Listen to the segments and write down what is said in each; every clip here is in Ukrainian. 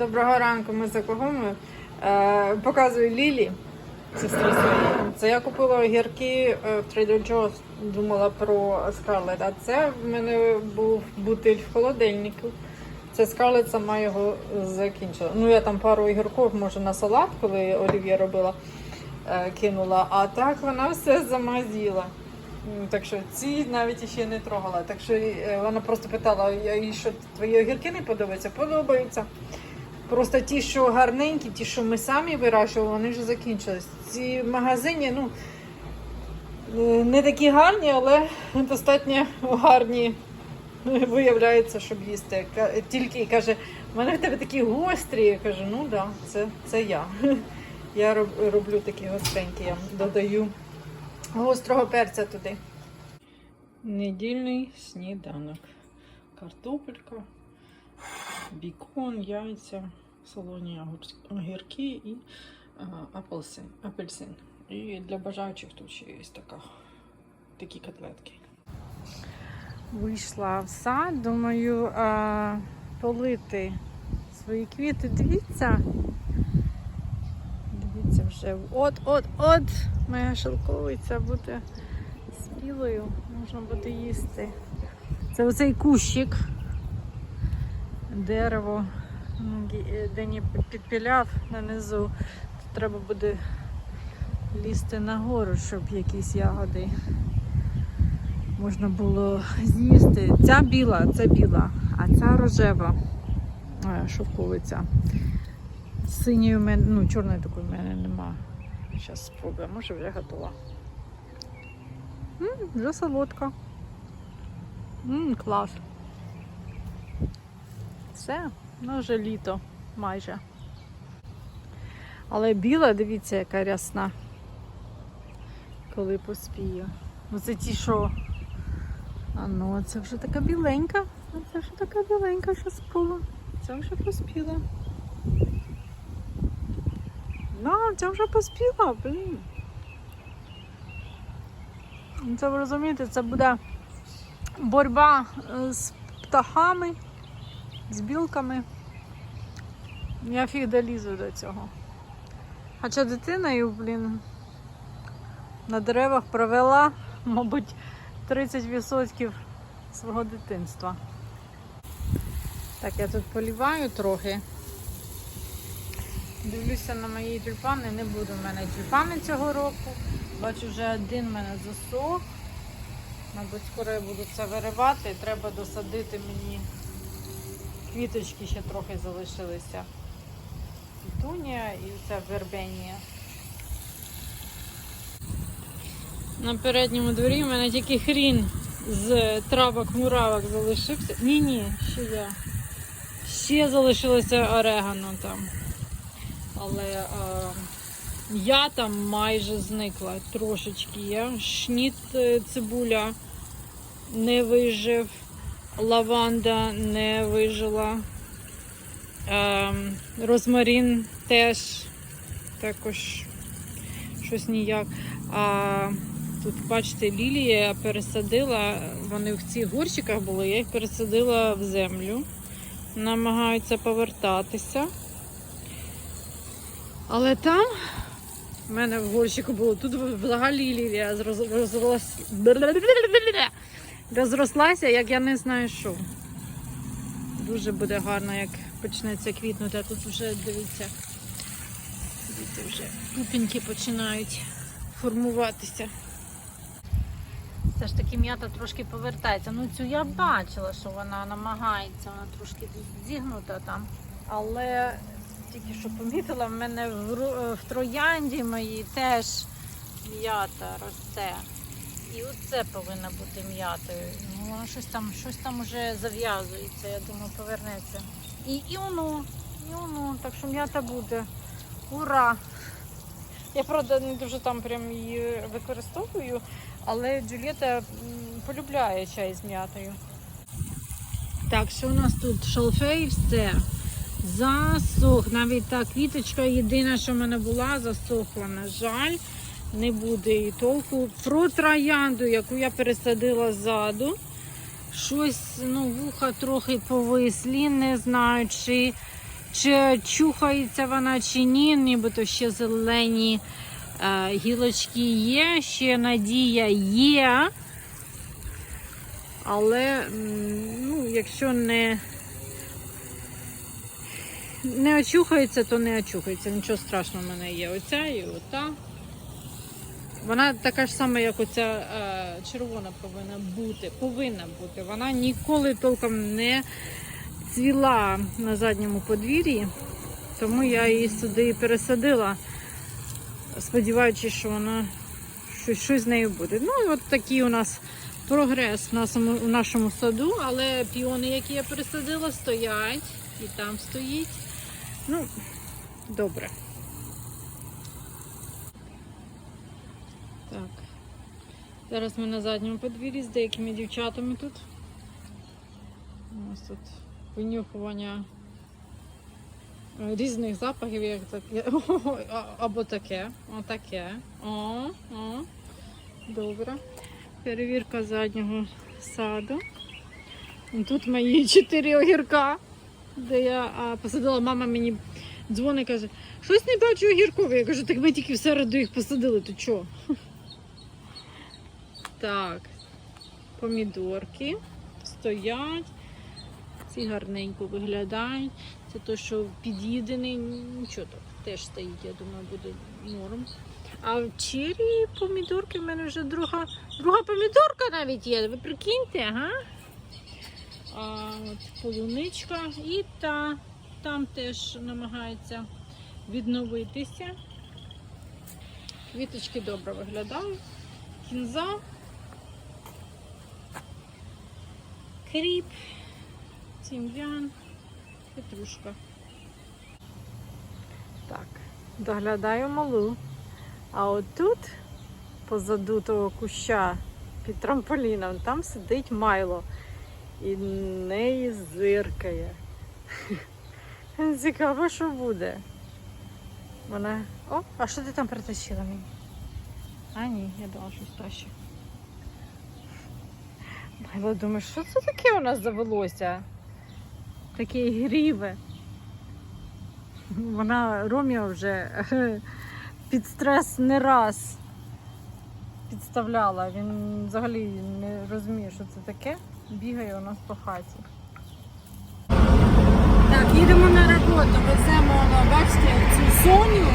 Доброго ранку, ми за Когомою. Е, показую Лілі, сестрі своєї. Це я купила огірки е, в Trader Joe's, думала про Скарлет. А це в мене був бутиль в холодильнику. Це Скарлет сама його закінчила. Ну, я там пару огірків, може, на салат, коли Олів'є робила, е, кинула. А так вона все замазіла. Так що ці навіть ще не трогала. Так що е, вона просто питала, «Я- їй що твої огірки не подобаються? Подобаються. Просто ті, що гарненькі, ті, що ми самі вирощували, вони вже закінчились. Ці магазині, ну не такі гарні, але достатньо гарні. Виявляється, щоб їсти. Тільки каже, в мене в тебе такі гострі. Я кажу, ну так, да, це, це я. Я роблю такі гостренькі, я додаю гострого перця туди. Недільний сніданок. Картопелька, бікон, яйця, солоні огірки і апельсин. апельсин. І для бажаючих тут ще є така, такі котлетки. Вийшла в сад, думаю, а, полити свої квіти. Дивіться. Дивіться вже. От, от, от моя шелковиця буде спілою. Можна буде їсти. Це оцей кущик. Дерево. Е, Дені підпіляв нанизу. Тут треба буде лізти нагору, щоб якісь ягоди можна було з'їсти. Ця біла, це біла, а ця рожева е, шовковиця. Синьої в мене, ну, чорної такої в мене нема. Зараз спробуємо, може вже готова. М, вже солодка. М, клас. Все, ну вже літо майже. Але біла, дивіться, яка рясна. Коли поспію. Ну це ті, що. А ну, це вже така біленька. Це вже така біленька, що спала. Це вже поспіла. Ну, це вже поспіла, блін. Ну, Це ви розумієте, це буде боротьба е, з птахами, з білками. Я фіг долізу до цього. Хоча дитиною, блін, на деревах провела, мабуть, 30% свого дитинства. Так, я тут поліваю трохи. Дивлюся на мої тюльпани, не буде в мене тюльпани цього року. Бачу, вже один в мене засох. Мабуть, скоро я буду це виривати. Треба досадити мені квіточки ще трохи залишилися. Пітунія і це вербенія. На передньому дворі в мене тільки хрін з травок муравок залишився. Ні, ні, ще є. Ще залишилося орегано там. Але е, я там майже зникла трошечки є. Шніт е, цибуля не вижив, лаванда не вижила. Е, розмарин теж також щось ніяк. А тут, бачите, лілії я пересадила, вони в цих горщиках були, я їх пересадила в землю. Намагаються повертатися. Але там в мене в горщику було, тут взагалі лілія розрос... розрослася, як я не знаю що. Дуже буде гарно, як почнеться квітнути, а тут вже дивіться. Дивіться, вже пупіньки починають формуватися. Все ж таки м'ята трошки повертається. Ну цю я бачила, що вона намагається, вона трошки зігнута там. Але тільки що помітила, в мене в, в троянді моїй теж м'ята росте. І оце повинна бути м'ятою. Ну, вона щось там, щось там вже зав'язується, я думаю, повернеться. І, і воно, і воно, так що м'ята буде. Ура! Я правда не дуже там прям її використовую, але Джулієта полюбляє чай з м'ятою. Так, що у нас тут? Шалфей, все. Засох. Навіть та квіточка єдина, що в мене була, засохла. На жаль, не буде і толку. Про троянду, яку я пересадила ззаду. Щось, ну, вуха трохи повислі, не знаю, чи чи чухається вона, чи ні, нібито ще зелені е, гілочки є, ще надія є. Але ну, якщо не, не очухається, то не очухається. Нічого страшного в мене є. Оця і ота. Вона така ж сама, як оця е, червона повинна бути. Повинна бути. Вона ніколи толком не цвіла на задньому подвір'ї, тому я її сюди пересадила, сподіваючись, що вона щось, щось з нею буде. Ну і от такий у нас прогрес в нашому, в нашому саду, але піони, які я пересадила, стоять і там стоїть. Ну, добре. Так. Зараз ми на задньому подвір'ї з деякими дівчатами тут. У нас тут винюхування е, різних запахів, як таке. Або таке, отаке. О, о. Добре. Перевірка заднього саду. І Тут мої чотири огірка, де я а, посадила, мама мені дзвонить каже, щось не бачу огірков. Я кажу, так ми тільки в середу їх посадили, то чого? Так, помідорки стоять. Ці гарненько виглядають. Це то, що під'їдений, нічого так теж стоїть, я думаю, буде норм. А в чирі помідорки в мене вже друга, друга помідорка навіть є. Ви прикиньте, ага? А, от полуничка і та там теж намагається відновитися. Квіточки добре виглядають. Кінза. Кріп, тім'ян, петрушка. Так, доглядаю малу. А отут, позаду того куща під трамполіном, там сидить Майло. І неї зиркає. Цікаво, що буде. Вона. О, а що ти там притащила мені? А ні, я думала, щось краще. Майло думаю, що це таке у нас завелося? Такі гріви. Вона Роміо вже під стрес не раз підставляла. Він взагалі не розуміє, що це таке. Бігає у нас по хаті. Так, їдемо на роботу, веземо, ну, бачите, цю Соню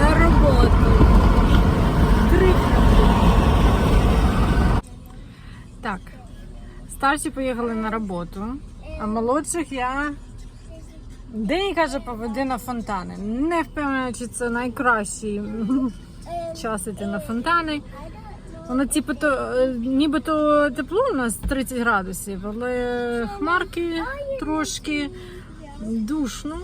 на роботу. Три. Так, старші поїхали на роботу, а молодших я День каже, поведи на фонтани. Не впевнена, чи це найкращий час іти на фонтани. Воно типу, то, е, нібито тепло у нас 30 градусів, але хмарки трошки душно.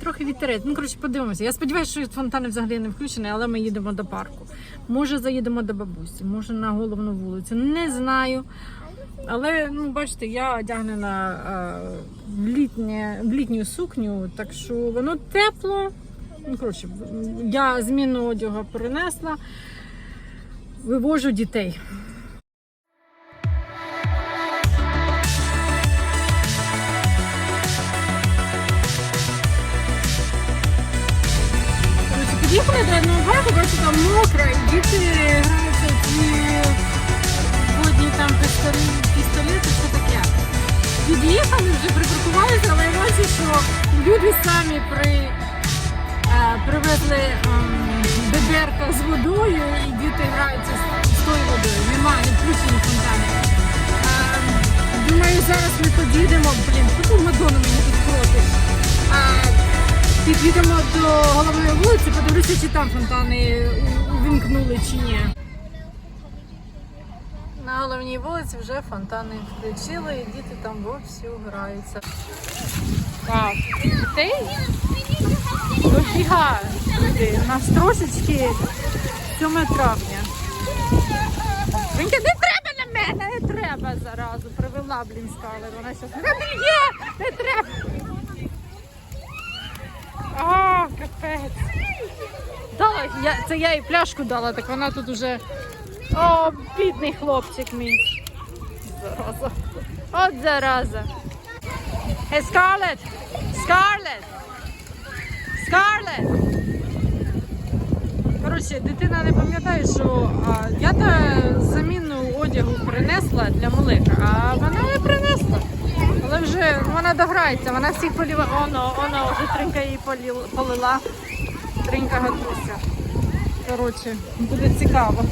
Трохи вітерець. Ну, коротше, подивимося. Я сподіваюся, що фонтани взагалі не включені, але ми їдемо до парку. Може, заїдемо до бабусі, може на головну вулицю. Не знаю. Але ну бачите, я одягнена е, в, літнє, в літню сукню, так що воно тепло. Ну, коротше, я зміну одягу перенесла, вивожу дітей. Одного там мокро, і діти граються ці водні там пістолети, що таке. Під'їхали, вже припаркувалися, але я бачу, що люди самі при, е, привезли ем, бедерка з водою і діти граються з, з тою водою. Немає, не включені фонтани. Ем, думаю, зараз ми під'їдемо, блін, таку Мадонну мені тут крутить. Під'їдемо до головної вулиці, подивлюся, чи там фонтани увімкнули чи ні. На головній вулиці вже фонтани включили і діти там вовсю граються. Так, дітей добігають сюди. У нас трошечки 7 травня. Вінька, не треба на мене, не треба заразу. Привела, блін, скали. Вона не не треба. А, капець. Дала, я, це я їй пляшку дала, так вона тут уже. О, бідний хлопчик мій. Зараза. От зараза. Hey, Scarlett! Scarlett! Scarlett! Коротше, дитина не пам'ятає, що а, я та заміну одягу принесла для Малика, а вона вже вона дограється, вона всіх поліла. Оно, оно, вже тринка її поліла- полила. Тринка готується. Коротше, буде цікаво.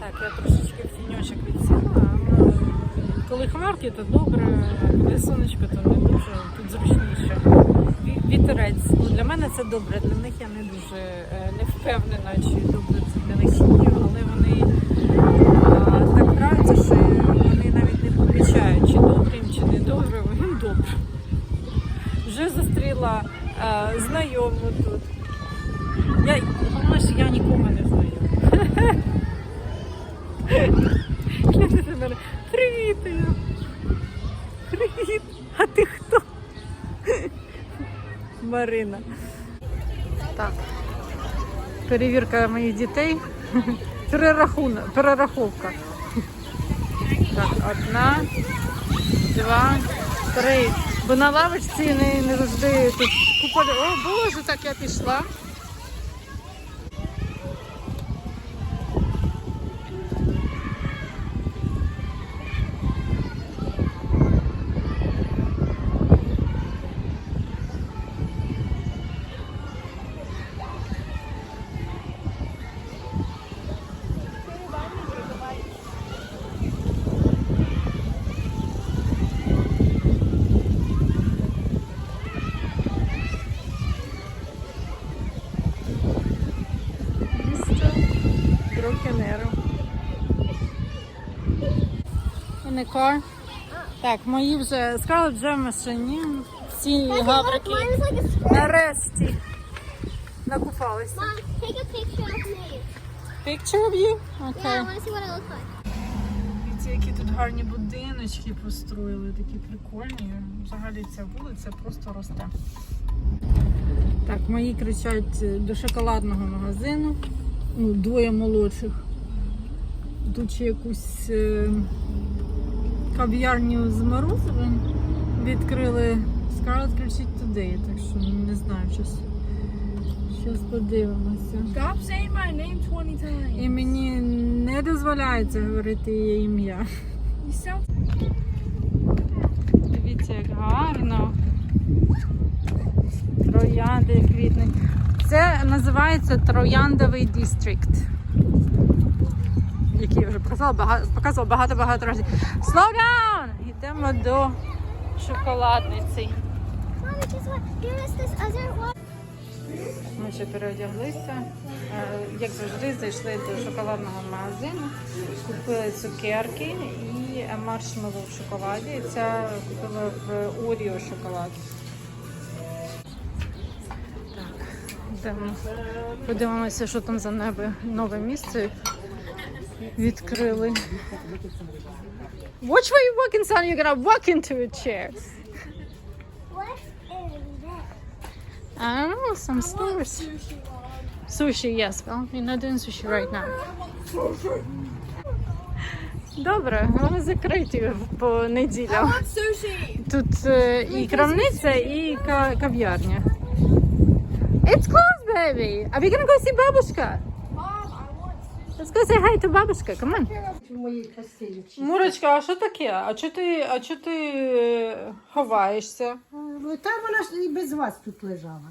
Так, я трошечки в тіньочок відсіла. Коли хмарки, то добре, коли сонечко, то не дуже. Тут зручніше. Вітерець. Ну, для мене це добре, для них я не дуже е, не впевнена, чи добре це для них але вони а, так граються, що вони навіть не помічають, чи добре їм, чи не добре, їм добре. Вже зустріла а, знайому тут. Я, головне, що я нікого не знаю. Гляньте на мене. Привіт! я. Привіт! А ти хто? Марина. Так. Перевірка моїх дітей. Перерахунок, перераховка. Так, одна, два, три. Бо на лавочці не, не завжди тут купа. О, боже, так я пішла. The. Так, мої вже Скарлет вже в машині. Всі гаврики нарешті накупалися. Mom, take a picture of me. Picture of you? Yeah, I want to see what I look like. Дивіться, які тут гарні будиночки построїли, такі прикольні. Взагалі ця вулиця просто росте. Так, мої кричать е, до шоколадного магазину. Ну, двоє молодших. Тут ще якусь е, кав'ярню з морозивом відкрили. Scarlett кричить туди, так що не знаю, щось. Щось подивимося. Stop saying my name 20 times. І мені не дозволяється говорити її ім'я. Дивіться, як гарно. Троянди квітнуть. Це називається Трояндовий дистрикт. Який я вже показала багато, показувала багато-багато разів. Slow down! Йдемо до шоколадниці. Ми ще переодяглися. Е, Як завжди, зайшли до шоколадного магазину, купили цукерки і маршмеллоу в шоколаді. Ця купила в Оріо шоколад. Так, йдемо. Подивимося, що там за небо нове місце відкрили. Watch where you're walking, son. You're gonna walk into a chair. What is that? I don't know, some stores. Sushi, yes. Well, we're not doing sushi right now. Добре, вони закриті по неділям. sushi. Тут е, і крамниця, і ка- кав'ярня. It's closed, baby. Are we gonna go see бабушка? Let's go say hi to бабушка. Come on. в моїй частині. Мурочка, а що таке? А чого ти, а чого ти е, ховаєшся? Ну, Та вона ж і без вас тут лежала.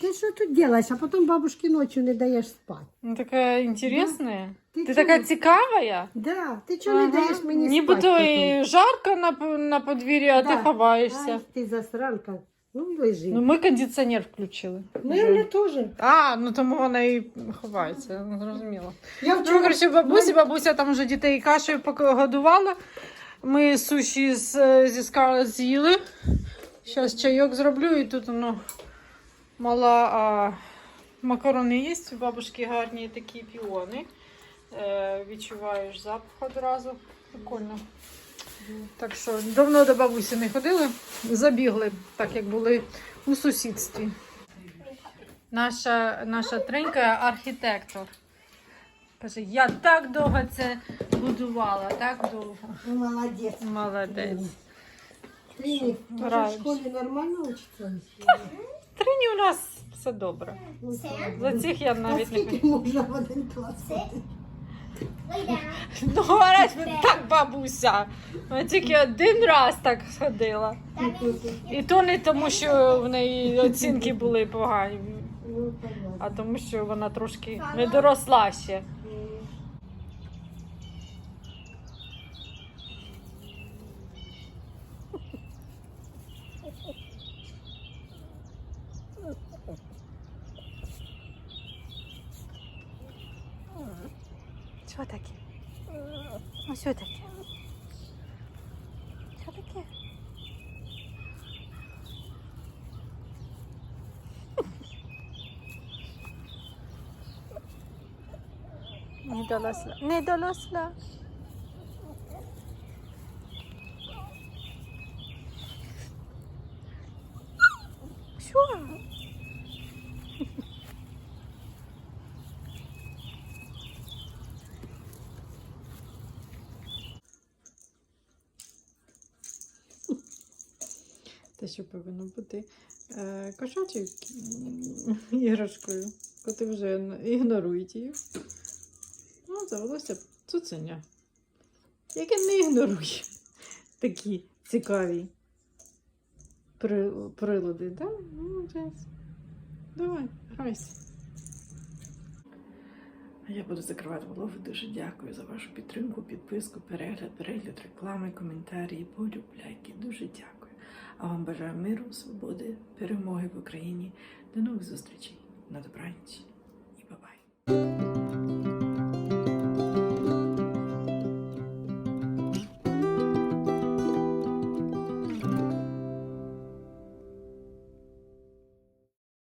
Ти що тут робиш, а потім бабушки ночі не даєш спати. Ну, така інтересна. Ти Ти чого? така цікава. Да, ти чого не даєш мені Нібито спати? і жарко на, п- на подвір'ї, а ти Да. ховаєшся. Ай, ти засранка. Ну, лежи. Ну, ми кондиціонер включили. Ну, я не теж. А, ну тому вона і ховається, ну, зрозуміло. Я Ну, вчора... коротше, бабусі, бабуся там вже дітей кашею годувала. Ми суші з, зі Скарлет з'їли. Зараз чайок зроблю і тут воно мала а, макарони є. У бабушки гарні такі піони. Е, відчуваєш запах одразу. Прикольно. Так що давно до бабусі не ходили, забігли, так як були у сусідстві. Наша, наша тренька архітектор. Каже, я так довго це будувала, так довго. Молодець. Молодець. Трині, в школі нормально учиться? Трині у нас все добре. Ну, За цих я навіть не скільки можна в один клас? ходити? Ну, говорять, так, бабуся. Вона тільки один раз так сходила. І то не тому, що в неї оцінки були погані, а тому, що вона трошки не доросла ще. Що таке? Ну, що таке? Що таке? Не доросла. Не доросла. Що? Що повинно бути е, кошачою іграшкою. Коти вже ігнорують її. Ну, завелося цуценя. Яке не ігнорує такі цікаві прилади. Да? Молодець. Давай, грайся. Я буду закривати влогу. Дуже дякую за вашу підтримку, підписку, перегляд, перегляд, реклами, коментарі, полюбляйки. Дуже дякую. А вам бажаю миру, свободи, перемоги в Україні. До нових зустрічей. На добраніч і бабай.